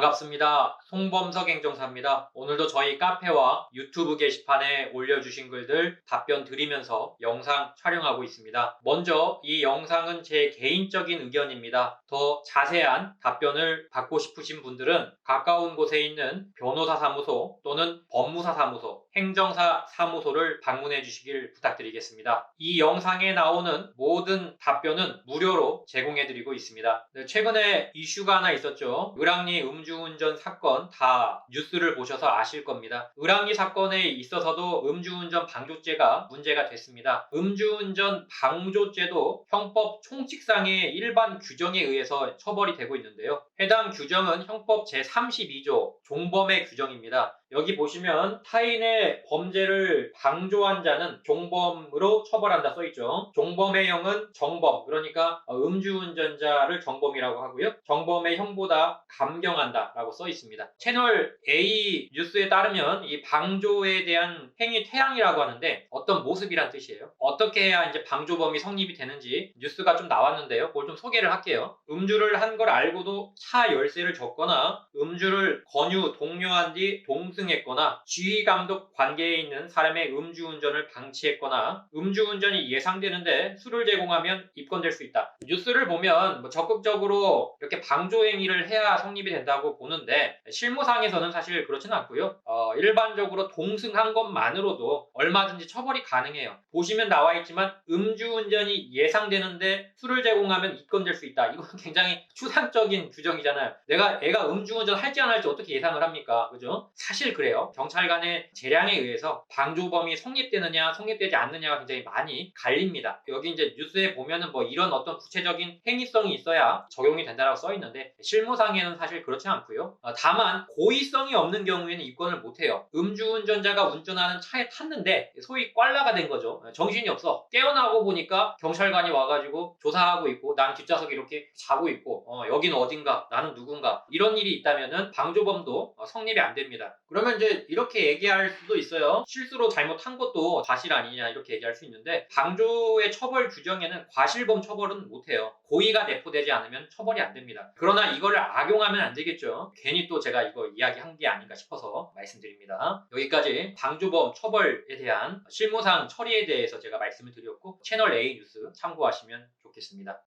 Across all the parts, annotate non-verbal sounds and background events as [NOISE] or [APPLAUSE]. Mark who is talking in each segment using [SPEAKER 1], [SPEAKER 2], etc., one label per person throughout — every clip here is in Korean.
[SPEAKER 1] 반갑습니다. 송범석 행정사입니다. 오늘도 저희 카페와 유튜브 게시판에 올려주신 글들 답변 드리면서 영상 촬영하고 있습니다. 먼저 이 영상은 제 개인적인 의견입니다. 더 자세한 답변을 받고 싶으신 분들은 가까운 곳에 있는 변호사 사무소 또는 법무사 사무소, 행정사 사무소를 방문해 주시길 부탁드리겠습니다. 이 영상에 나오는 모든 답변은 무료로 제공해 드리고 있습니다. 네, 최근에 이슈가 하나 있었죠. 을왕리 음주 운전 사건 다 뉴스를 보셔서 아실 겁니다. 을왕리 사건에 있어서도 음주운전 방조죄가 문제가 됐습니다. 음주운전 방조죄도 형법 총칙상의 일반 규정에 의해서 처벌이 되고 있는데요. 해당 규정은 형법 제32조 종범의 규정입니다. 여기 보시면 타인의 범죄를 방조한 자는 종범으로 처벌한다 써있죠. 종범의 형은 정범, 그러니까 음주운전자를 정범이라고 하고요. 정범의 형보다 감경한다 라고 써있습니다. 채널 A 뉴스에 따르면 이 방조에 대한 행위 태양이라고 하는데 어떤 모습이란 뜻이에요. 어떻게 해야 이제 방조범이 성립이 되는지 뉴스가 좀 나왔는데요. 그걸 좀 소개를 할게요. 음주를 한 걸 알고도 차 열쇠를 줬거나 음주를 권유, 독려한 뒤 동 승했거나 지휘 감독 관계에 있는 사람의 음주운전을 방치했거나 음주운전이 예상되는데 술을 제공하면 입건될 수 있다. 뉴스를 보면 뭐 적극적으로 이렇게 방조 행위를 해야 성립이 된다고 보는데 실무상에서는 사실 그렇지는 않고요. 어, 일반적으로 동승한 것만으로도 얼마든지 처벌이 가능해요. 보시면 나와 있지만 음주운전이 예상되는데 술을 제공하면 입건될 수 있다. 이건 [LAUGHS] 굉장히 추상적인 규정이잖아요. 내가 애가 음주운전 할지 안 할지 어떻게 예상을 합니까? 그죠? 사실 그래요. 경찰관의 재량에 의해서 방조범이 성립되느냐 성립되지 않느냐가 굉장히 많이 갈립니다. 여기 이제 뉴스에 보면은 뭐 이런 어떤 구체적인 행위성이 있어야 적용이 된다라고 써 있는데 실무상에는 사실 그렇지 않고요. 어, 다만 고의성이 없는 경우에는 입건을 못 해요. 음주운전자가 운전하는 차에 탔는데 소위 꽐라가 된 거죠. 어, 정신이 없어. 깨어나고 보니까 경찰관이 와가지고 조사하고 있고 난 뒷좌석에 이렇게 자고 있고 어, 여기는 어딘가 나는 누군가 이런 일이 있다면은 방조범도 어, 성립이 안 됩니다. 그 러면 이제 이렇게 얘기할 수도 있어요. 실수로 잘못한 것도 과실 아니냐 이렇게 얘기할 수 있는데 방조의 처벌 규정에는 과실범 처벌은 못해요. 고의가 내포되지 않으면 처벌이 안 됩니다. 그러나 이거를 악용하면 안 되겠죠. 괜히 또 제가 이거 이야기한 게 아닌가 싶어서 말씀드립니다. 여기까지 방조범 처벌에 대한 실무상 처리에 대해서 제가 말씀을 드렸고 채널 A 뉴스 참고하시면 좋겠습니다.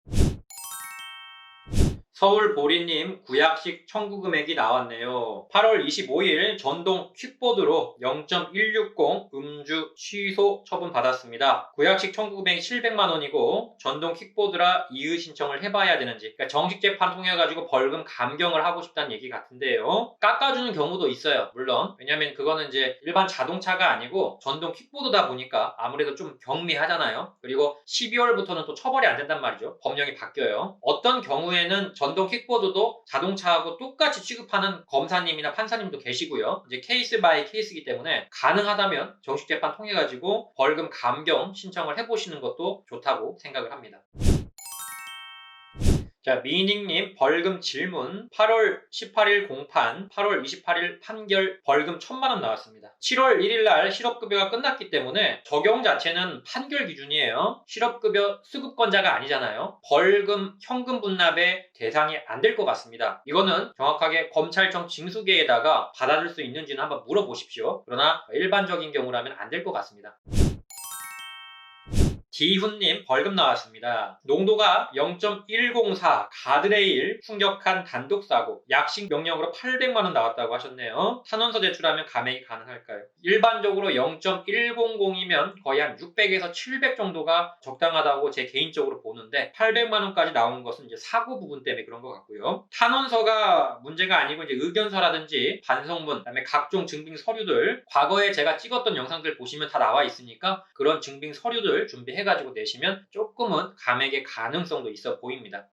[SPEAKER 1] 서울 보리님 구약식 청구 금액이 나왔네요. 8월 25일 전동 퀵보드로 0.160 음주 취소 처분 받았습니다. 구약식 청구 금액이 700만 원이고 전동 퀵보드라 이의 신청을 해봐야 되는지 그러니까 정식 재판 통해 가지고 벌금 감경을 하고 싶다는 얘기 같은데요. 깎아주는 경우도 있어요. 물론 왜냐하면 그거는 이제 일반 자동차가 아니고 전동 퀵보드다 보니까 아무래도 좀 경미하잖아요. 그리고 12월부터는 또 처벌이 안 된단 말이죠. 법령이 바뀌어요. 어떤 경우에는 전동 킥보드도 자동차하고 똑같이 취급하는 검사님이나 판사님도 계시고요. 이제 케이스 바이 케이스이기 때문에 가능하다면 정식 재판 통해 가지고 벌금 감경 신청을 해보시는 것도 좋다고 생각을 합니다. 자, 미닝님 벌금 질문 8월 18일 공판, 8월 28일 판결 벌금 1000만원 나왔습니다. 7월 1일 날 실업급여가 끝났기 때문에 적용 자체는 판결 기준이에요. 실업급여 수급권자가 아니잖아요. 벌금, 현금 분납의 대상이 안 될 것 같습니다. 이거는 정확하게 검찰청 징수계에다가 받아줄 수 있는지는 한번 물어보십시오. 그러나 일반적인 경우라면 안 될 것 같습니다. 기훈님 벌금 나왔습니다. 농도가 0.104 가드레일 충격한 단독 사고 약식 명령으로 800만 원 나왔다고 하셨네요. 탄원서 제출하면 감액이 가능할까요? 일반적으로 0.100이면 거의 한 600에서 700 정도가 적당하다고 제 개인적으로 보는데 800만 원까지 나온 것은 이제 사고 부분 때문에 그런 것 같고요. 탄원서가 문제가 아니고 이제 의견서라든지 반성문, 그다음에 각종 증빙 서류들 과거에 제가 찍었던 영상들 보시면 다 나와 있으니까 그런 증빙 서류들 준비해 해가지고 내시면 조금은 감액의 가능성도 있어 보입니다.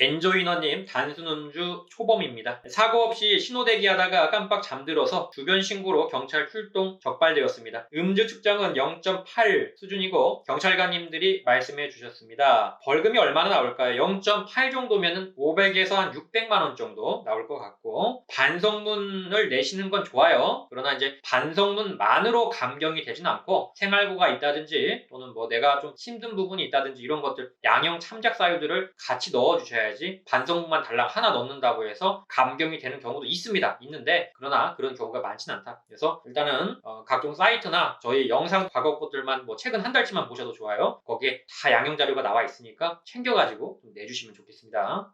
[SPEAKER 1] 엔조이너님 단순 음주 초범입니다. 사고 없이 신호대기 하다가 깜빡 잠들어서 주변 신고로 경찰 출동 적발되었습니다. 음주 측정은 0.8 수준이고 경찰관님들이 말씀해 주셨습니다. 벌금이 얼마나 나올까요? 0.8 정도면 500에서 한 600만 원 정도 나올 것 같고 반성문을 내시는 건 좋아요. 그러나 이제 반성문만으로 감경이 되진 않고 생활고가 있다든지 또는 뭐 내가 좀 힘든 부분이 있다든지 이런 것들 양형 참작 사유들을 같이 넣어 주셔야 넣어야지 반성문만 달랑 하나 넣는다고 해서 감경이 되는 경우도 있습니다. 있는데 그러나 그런 경우가 많지는 않다. 그래서 일단은 어, 각종 사이트나 저희 영상 과거 것들만 뭐 최근 한 달치만 보셔도 좋아요. 거기에 다 양형 자료가 나와 있으니까 챙겨가지고 좀 내주시면 좋겠습니다.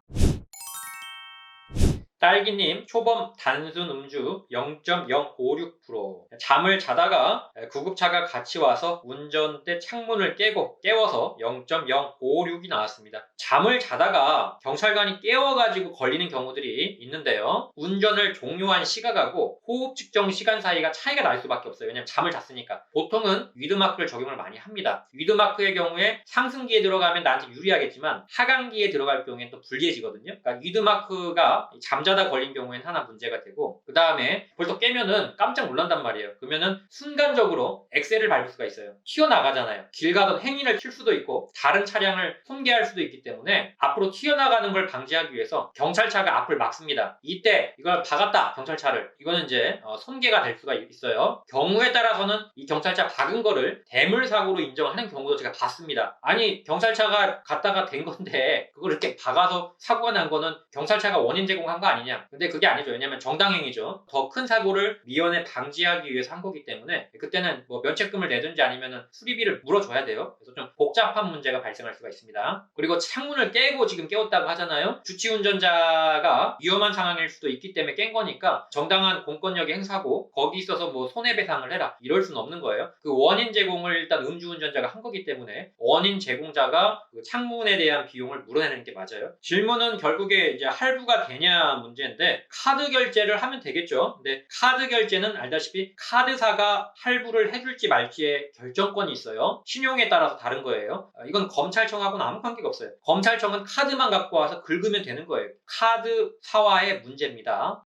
[SPEAKER 1] 딸기님 초범 단순 음주 0.056% 잠을 자다가 구급차가 같이 와서 운전대 창문을 깨고 깨워서 0.056이 나왔습니다. 잠을 자다가 경찰관이 깨워가지고 걸리는 경우들이 있는데요. 운전을 종료한 시각하고 호흡 측정 시간 사이가 차이가 날 수밖에 없어요. 왜냐면 잠을 잤으니까. 보통은 위드마크를 적용을 많이 합니다. 위드마크의 경우에 상승기에 들어가면 나한테 유리하겠지만 하강기에 들어갈 경우에는 또 불리해지거든요. 그러니까 위드마크가 잠자 잠자다 걸린 경우에는 하나 문제가 되고 그 다음에 벌써 깨면은 깜짝 놀란단 말이에요. 그러면은 순간적으로 엑셀을 밟을 수가 있어요. 튀어나가잖아요. 길 가던 행인을 칠 수도 있고 다른 차량을 손괴할 수도 있기 때문에 앞으로 튀어나가는 걸 방지하기 위해서 경찰차가 앞을 막습니다. 이때 이걸 박았다 경찰차를 이거는 이제 어, 손괴가 될 수가 있어요. 경우에 따라서는 이 경찰차 박은 거를 대물 사고로 인정하는 경우도 제가 봤습니다. 아니 경찰차가 갔다가 된 건데 그걸 이렇게 박아서 사고가 난 거는 경찰차가 원인 제공한 거 아니냐? 아니냐. 근데 그게 아니죠. 왜냐면 정당행위죠. 더 큰 사고를 미연에 방지하기 위해서 한 거기 때문에 그때는 뭐 면책금을 내든지 아니면 수리비를 물어줘야 돼요. 그래서 좀 복잡한 문제가 발생할 수가 있습니다. 그리고 창문을 깨고 지금 깨웠다고 하잖아요. 주치 운전자가 위험한 상황일 수도 있기 때문에 깬 거니까 정당한 공권력의 행사고 거기 있어서 뭐 손해배상을 해라 이럴 수는 없는 거예요. 그 원인 제공을 일단 음주운전자가 한 거기 때문에 원인 제공자가 그 창문에 대한 비용을 물어내는 게 맞아요. 질문은 결국에 이제 할부가 되냐 문 제인데 카드 결제를 하면 되겠죠. 근데 카드 결제는 알다시피 카드사가 할부를 해줄지 말지의 결정권이 있어요. 신용에 따라서 다른 거예요. 아, 이건 검찰청하고는 아무 관계가 없어요. 검찰청은 카드만 갖고 와서 긁으면 되는 거예요. 카드사와의 문제입니다.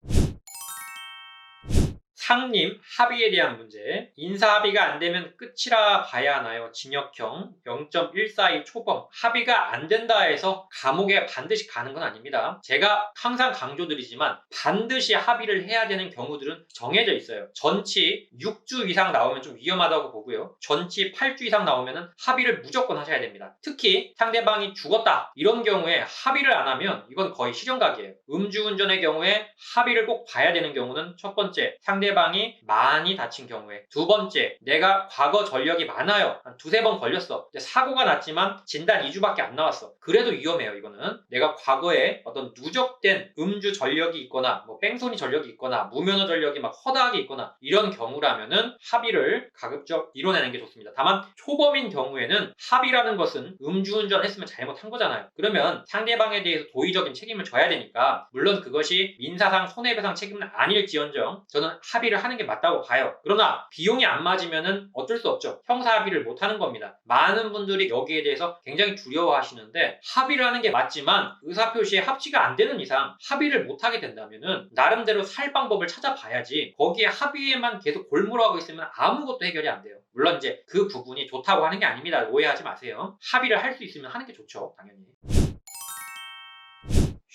[SPEAKER 1] 상님 합의에 대한 문제. 인사 합의가 안 되면 끝이라 봐야 하나요? 징역형 0.142 초범. 합의가 안 된다 해서 감옥에 반드시 가는 건 아닙니다. 제가 항상 강조드리지만 반드시 합의를 해야 되는 경우들은 정해져 있어요. 전치 6주 이상 나오면 좀 위험하다고 보고요. 전치 8주 이상 나오면 합의를 무조건 하셔야 됩니다. 특히 상대방이 죽었다. 이런 경우에 합의를 안 하면 이건 거의 실형각이에요. 음주운전의 경우에 합의를 꼭 봐야 되는 경우는 첫 번째 상대 상대방이 많이 다친 경우에 두 번째 내가 과거 전력이 많아요. 한 두세 번 걸렸어. 사고가 났지만 진단 2주밖에 안 나왔어. 그래도 위험해요 이거는. 내가 과거에 어떤 누적된 음주 전력이 있거나 뭐 뺑소니 전력이 있거나 무면허 전력이 막 허다하게 있거나 이런 경우라면은 합의를 가급적 이뤄내는 게 좋습니다. 다만 초범인 경우에는 합의라는 것은 음주운전 했으면 잘못한 거잖아요. 그러면 상대방에 대해서 도의적인 책임을 져야 되니까 물론 그것이 민사상 손해배상 책임은 아닐지언정 저는 합의 합의를 하는 게 맞다고 봐요. 그러나 비용이 안 맞으면은 어쩔 수 없죠. 형사 합의를 못 하는 겁니다. 많은 분들이 여기에 대해서 굉장히 두려워하시는데 합의를 하는 게 맞지만 의사 표시에 합치가 안 되는 이상 합의를 못 하게 된다면은 나름대로 살 방법을 찾아봐야지 거기에 합의에만 계속 골몰하고 있으면 아무것도 해결이 안 돼요. 물론 이제 그 부분이 좋다고 하는 게 아닙니다. 오해하지 마세요. 합의를 할 수 있으면 하는 게 좋죠. 당연히.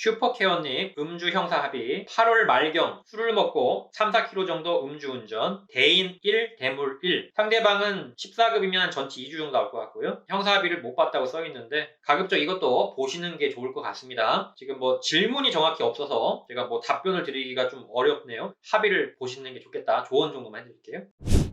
[SPEAKER 1] 슈퍼케어님 음주 형사 합의. 8월 말경 술을 먹고 3, 4kg 정도 음주운전. 대인 1 대물 1 상대방은 14급이면 전치 2주 정도 나올 것 같고요. 형사 합의를 못 봤다고 써 있는데 가급적 이것도 보시는 게 좋을 것 같습니다. 지금 뭐 질문이 정확히 없어서 제가 뭐 답변을 드리기가 좀 어렵네요. 합의를 보시는 게 좋겠다. 조언 정도만 해드릴게요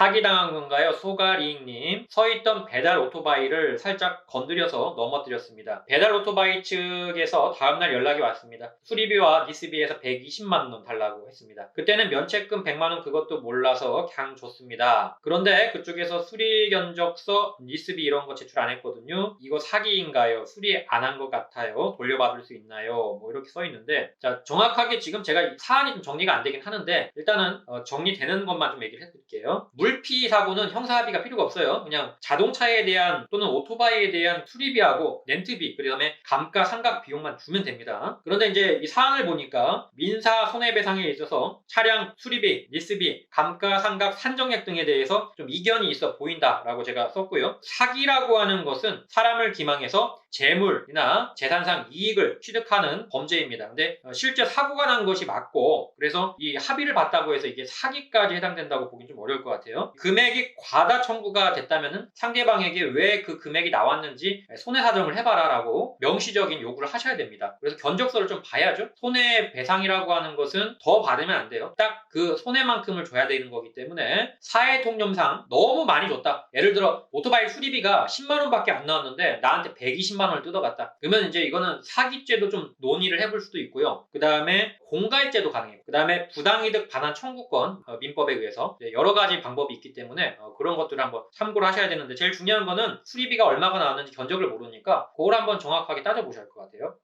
[SPEAKER 1] 사기당한 건가요? 소가리잉님. 서 있던 배달 오토바이를 살짝 건드려서 넘어뜨렸습니다. 배달 오토바이 측에서 다음날 연락이 왔습니다. 수리비와 니스비에서 120만 원 달라고 했습니다. 그때는 면책금 100만 원 그것도 몰라서 그냥 줬습니다. 그런데 그쪽에서 수리 견적서, 니스비 이런 거 제출 안 했거든요. 이거 사기인가요? 수리 안 한 것 같아요. 돌려받을 수 있나요? 뭐 이렇게 써 있는데 자 정확하게 지금 제가 사안이 좀 정리가 안 되긴 하는데 일단은 어, 정리되는 것만 좀 얘기를 해드릴게요. 물 물피 사고는 형사합의가 필요가 없어요. 그냥 자동차에 대한 또는 오토바이에 대한 수리비하고 렌트비, 그 다음에 감가 상각 비용만 주면 됩니다. 그런데 이제 이 사항을 보니까 민사 손해배상에 있어서 차량 수리비, 리스비, 감가 상각 산정액 등에 대해서 좀 이견이 있어 보인다라고 제가 썼고요. 사기라고 하는 것은 사람을 기망해서 재물이나 재산상 이익을 취득하는 범죄입니다. 근데 어, 실제 사고가 난 것이 맞고 그래서 이 합의를 봤다고 해서 이게 사기까지 해당된다고 보긴 좀 어려울 것 같아요. 돼요. 금액이 과다 청구가 됐다면 상대방에게 왜 그 금액이 나왔는지 손해 사정을 해봐라라고 명시적인 요구를 하셔야 됩니다. 그래서 견적서를 좀 봐야죠. 손해 배상이라고 하는 것은 더 받으면 안 돼요. 딱 그 손해만큼을 줘야 되는 거기 때문에 사회 통념상 너무 많이 줬다. 예를 들어 오토바이 수리비가 10만 원밖에 안 나왔는데 나한테 120만 원을 뜯어갔다. 그러면 이제 이거는 사기죄도 좀 논의를 해볼 수도 있고요. 그 다음에 공갈죄도 가능해요. 그 다음에 부당이득 반환 청구권 어, 민법에 의해서 여러 가지 방법 이 있기 때문에 어, 그런 것들을 한번 참고를 하셔야 되는데 제일 중요한 거는 수리비가 얼마가 나왔는지 견적을 모르니까 그걸 한번 정확하게 따져보셔야 할 것 같아요.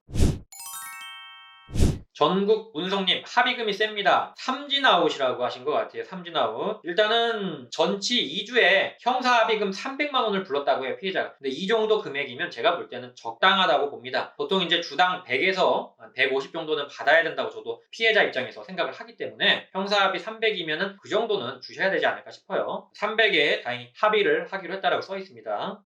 [SPEAKER 1] 전국 운송님 합의금이 셉니다. 삼진아웃이라고 하신 것 같아요. 삼진아웃. 일단은 전치 2주에 형사 합의금 300만 원을 불렀다고 해요. 피해자가. 근데 이 정도 금액이면 제가 볼 때는 적당하다고 봅니다. 보통 이제 주당 100에서 150 정도는 받아야 된다고 저도 피해자 입장에서 생각을 하기 때문에 형사 합의 300이면은 그 정도는 주셔야 되지 않을까 싶어요. 300에 다행히 합의를 하기로 했다라고 써 있습니다.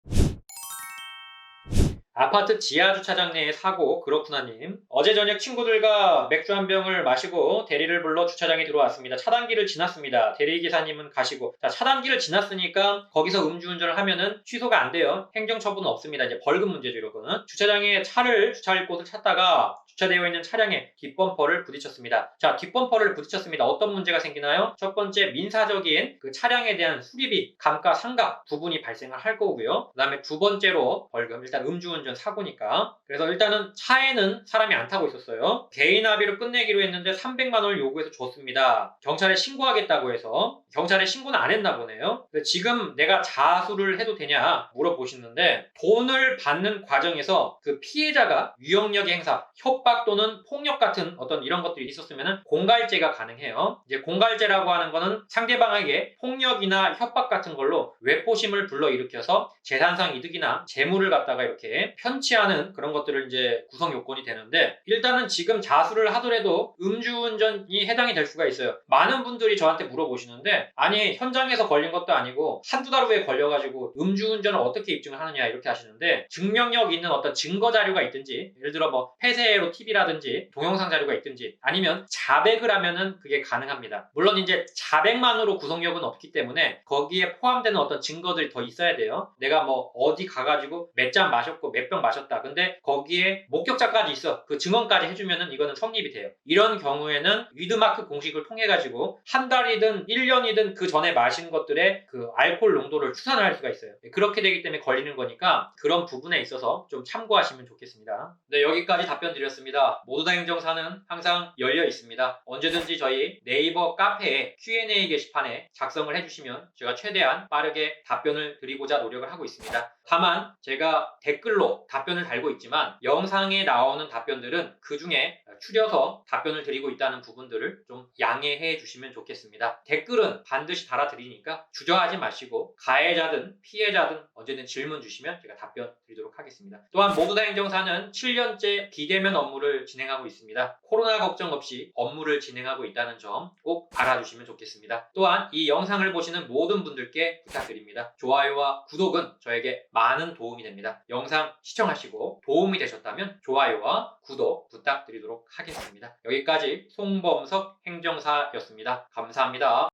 [SPEAKER 1] 아파트 지하 주차장 내의 사고 그렇구나님 어제 저녁 친구들과 맥주 한 병을 마시고 대리를 불러 주차장에 들어왔습니다 차단기를 지났습니다 대리 기사님은 가시고 자 차단기를 지났으니까 거기서 음주운전을 하면은 취소가 안 돼요 행정처분은 없습니다 이제 벌금 문제죠 이거는 주차장에 차를 주차할 곳을 찾다가 주차되어 있는 차량에 뒷범퍼를 부딪혔습니다. 자, 뒷범퍼를 부딪혔습니다. 어떤 문제가 생기나요? 첫 번째 민사적인 그 차량에 대한 수리비, 감가상각 부분이 발생을 할 거고요. 그 다음에 두 번째로 벌금, 일단 음주운전 사고니까. 그래서 일단은 차에는 사람이 안 타고 있었어요. 개인 합의로 끝내기로 했는데 300만 원을 요구해서 줬습니다. 경찰에 신고하겠다고 해서 경찰에 신고는 안 했나 보네요. 지금 내가 자수를 해도 되냐 물어보시는데 돈을 받는 과정에서 그 피해자가 유형력의 행사, 협박 또는 폭력 같은 어떤 이런 것들이 있었으면 공갈죄가 가능해요. 이제 공갈죄라고 하는 거는 상대방에게 폭력이나 협박 같은 걸로 외포심을 불러일으켜서 재산상 이득이나 재물을 갖다가 이렇게 편취하는 그런 것들을 이제 구성 요건이 되는데 일단은 지금 자수를 하더라도 음주운전이 해당이 될 수가 있어요. 많은 분들이 저한테 물어보시는데 아니 현장에서 걸린 것도 아니고 한두 달 후에 걸려가지고 음주운전을 어떻게 입증을 하느냐 이렇게 하시는데 증명력 있는 어떤 증거 자료가 있든지 예를 들어 뭐 폐쇄로 TV라든지 동영상 자료가 있든지 아니면 자백을 하면은 그게 가능합니다. 물론 이제 자백만으로 구속력은 없기 때문에 거기에 포함되는 어떤 증거들이 더 있어야 돼요. 내가 뭐 어디 가가지고 몇 잔 마셨고 몇 병 마셨다. 근데 거기에 목격자까지 있어. 그 증언까지 해주면은 이거는 성립이 돼요. 이런 경우에는 위드마크 공식을 통해 가지고 한 달이든 1년이든 그 전에 마신 것들의 그 알코올 농도를 추산을 할 수가 있어요. 그렇게 되기 때문에 걸리는 거니까 그런 부분에 있어서 좀 참고하시면 좋겠습니다. 네, 여기까지 답변 드렸습니다. 모두 다 행정사는 항상 열려 있습니다. 언제든지 저희 네이버 카페에 Q&A 게시판에 작성을 해주시면 제가 최대한 빠르게 답변을 드리고자 노력을 하고 있습니다. 다만 제가 댓글로 답변을 달고 있지만 영상에 나오는 답변들은 그 중에 추려서 답변을 드리고 있다는 부분들을 좀 양해해 주시면 좋겠습니다. 댓글은 반드시 달아드리니까 주저하지 마시고 가해자든 피해자든 언제든 질문 주시면 제가 답변 드리도록 하겠습니다. 또한 모두 다 행정사는 7년째 비대면 업무를 진행하고 있습니다. 코로나 걱정 없이 업무를 진행하고 있다는 점 꼭 알아주시면 좋겠습니다. 또한 이 영상을 보시는 모든 분들께 부탁드립니다. 좋아요와 구독은 저에게 도움이 됩니다. 영상 시청하시고 도움이 되셨다면 좋아요와 구독 부탁드리도록 하겠습니다. 여기까지 송범석 행정사였습니다. 감사합니다.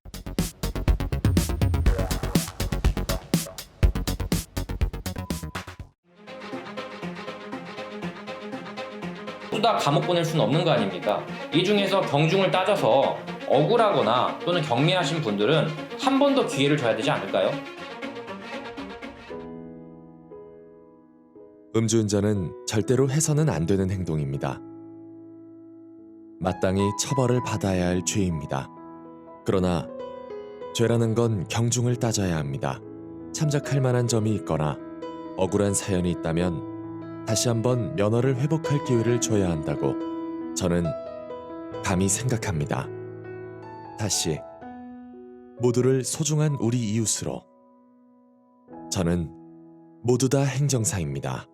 [SPEAKER 2] 다 감옥 보낼 수는 없는 거 아닙니까? 이 중에서 경중을 따져서 억울하거나 또는 경미하신 분들은 한 번 더 기회를 줘야 되지 않을까요?
[SPEAKER 3] 음주운전은 절대로 해서는 안 되는 행동입니다. 마땅히 처벌을 받아야 할 죄입니다. 그러나 죄라는 건 경중을 따져야 합니다. 참작할 만한 점이 있거나 억울한 사연이 있다면 다시 한번 면허를 회복할 기회를 줘야 한다고 저는 감히 생각합니다. 다시 모두를 소중한 우리 이웃으로 저는 모두 다 행정사입니다.